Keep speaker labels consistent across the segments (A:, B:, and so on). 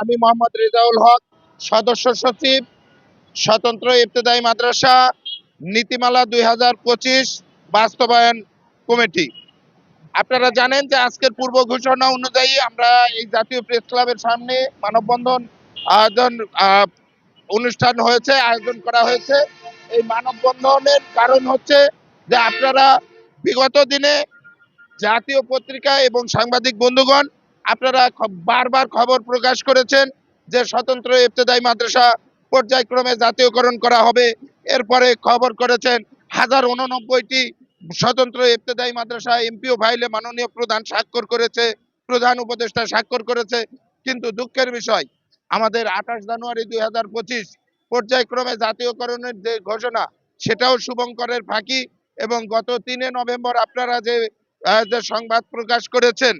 A: আমি মোহাম্মদ রেজাউল হক, সদস্য সচিব, স্বতন্ত্র ইবতেদায়ী মাদ্রাসা, নীতিমালা দুই হাজার পঁচিশ, বাস্তবায়ন কমিটি। আপনারা জানেন যে আজকের পূর্ব ঘোষণা অনুযায়ী আমরা এই জাতীয় প্রেস ক্লাবের সামনে মানববন্ধন আয়োজন অনুষ্ঠান হয়েছে, আয়োজন করা হয়েছে। এই মানববন্ধনের কারণ হচ্ছে যে আপনারা বিগত দিনে জাতীয় পত্রিকা এবং সাংবাদিক বন্ধুগণ আপনারা বারবার খবর প্রকাশ করেছেন যে স্বতন্ত্র ইবতেদায়ী মাদ্রাসা পর্যায়ক্রমে জাতীয়করণ করা হবে। এরপরে খবর করেছেন হাজার উননব্বইটি স্বতন্ত্র ইবতেদায়ী মাদ্রাসা এমপিও ফাইলে মাননীয় প্রধান স্বাক্ষর করেছে, প্রধান উপদেষ্টা স্বাক্ষর করেছে। কিন্তু দুঃখের বিষয়, আমাদের আঠাশ জানুয়ারি দুই হাজার পঁচিশ পর্যায়ক্রমে জাতীয়করণের যে ঘোষণা, সেটাও শুভঙ্করের ফাঁকি এবং গত তিনে নভেম্বর আপনারা যে যে সংবাদ প্রকাশ করেছেন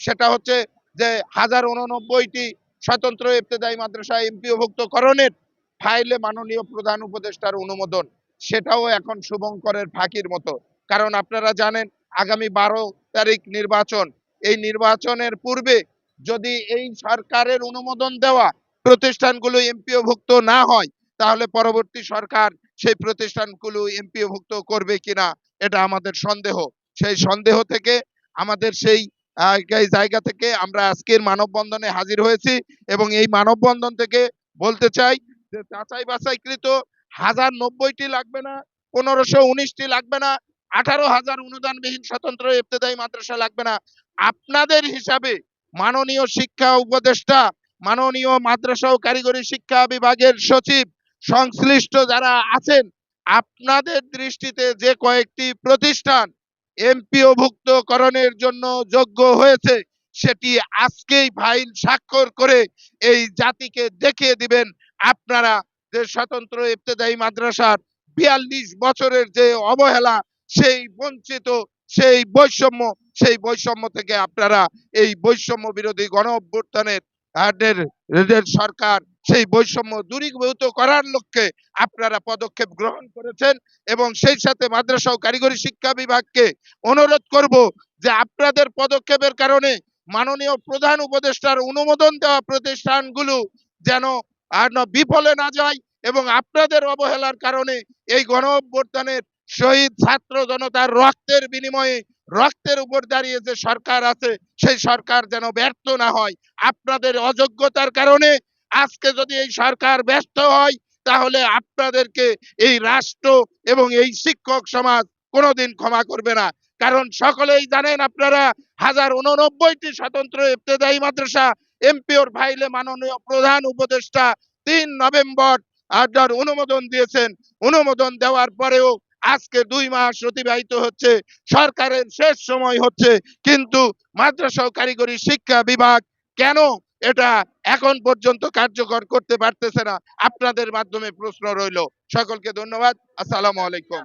A: সেটা হচ্ছে যে হাজার উননব্বইটি স্বতন্ত্র ইবতেদায়ী মাদ্রাসা এমপিওভুক্তকরণের ফাইলে মাননীয় প্রধান উপদেষ্টার অনুমোদন, সেটাও এখন শুভঙ্করের ফাঁকির মতো। কারণ আপনারা জানেন, আগামী বারো তারিখ নির্বাচন। এই নির্বাচনের পূর্বে যদি এই সরকারের অনুমোদন দেওয়া প্রতিষ্ঠানগুলো এমপিওভুক্ত না হয়, তাহলে পরবর্তী সরকার সেই প্রতিষ্ঠানগুলো এমপিওভুক্ত করবে কিনা, এটা আমাদের সন্দেহ। সেই সন্দেহ থেকে আমাদের সেই জায়গা থেকে আমরা আজকের মানববন্ধনে হাজির হয়েছি এবং এই মানববন্ধন থেকে বলতে চাই যে যাচাই বাছাইকৃত হাজার নব্বইটি লাগবে না, পনেরোশো উনিশটি লাগবে না, আঠারো হাজার অনুদানবিহীন স্বতন্ত্র মাদ্রাসা লাগবে না। আপনাদের হিসাবে মাননীয় শিক্ষা উপদেষ্টা, মাননীয় মাদ্রাসা ও কারিগরি শিক্ষা বিভাগের সচিব, সংশ্লিষ্ট যারা আছেন, আপনাদের দৃষ্টিতে যে কয়েকটি প্রতিষ্ঠান এমপিওভুক্তকরণের জন্য যোগ্য হয়েছে, সেটি আজকেই ফাইল স্বাক্ষর করে এই জাতিকে দেখিয়ে দিবেন। আপনারা যে স্বতন্ত্র ইবতেদায়ী মাদ্রাসার বিয়াল্লিশ বছরের যে অবহেলা, সেই বঞ্চিত, সেই বৈষম্য সেই বৈষম্য থেকে আপনারা এই বৈষম্য বিরোধী গণ অভ্যুত্থানের সরকার সেই বৈষম্য দূরীভূত করার লক্ষ্যে আপনারা পদক্ষেপ গ্রহণ করেছেন এবং সেই সাথে মাদ্রাসা ও কারিগরি শিক্ষা বিভাগকে অনুরোধ করব যে আপনাদের পদক্ষেপের কারণে মাননীয় প্রধান উপদেষ্টার অনুমোদন দেওয়া প্রতিষ্ঠানগুলো যেন আর বিফলে না যায় এবং আপনাদের অবহেলার কারণে এই গণ অভ্যুত্থানের শহীদ ছাত্র জনতার রক্তের বিনিময়ে রক্তের উপর দাঁড়িয়ে যে সরকার আছে, সেই সরকার যেন ব্যর্থ না হয়। আপনাদের অযোগ্যতার কারণে আজকে যদি এই সরকার ব্যর্থ হয়, তাহলে আপনাদেরকে এই রাষ্ট্র এবং এই শিক্ষক সমাজ কোনোদিন ক্ষমা করবে না। কারণ সকলেই জানেন আপনারা, হাজার উননব্বইটি স্বতন্ত্র ইবতেদায়ী মাদ্রাসা, এমপিওর ফাইলে মাননীয় প্রধান উপদেষ্টা তিন নভেম্বর আপনার অনুমোদন দিয়েছেন। অনুমোদন দেওয়ার পরেও আজকে দুই মাস অতিবাহিত হচ্ছে, সরকারের শেষ সময় হচ্ছে, কিন্তু মাদ্রাসা কারিগরি শিক্ষা বিভাগ কেন এটা এখন পর্যন্ত কার্যকর করতে পারতেছে না? আপনাদের মাধ্যমে প্রশ্ন রইল। সকলকে ধন্যবাদ। আসসালামু আলাইকুম।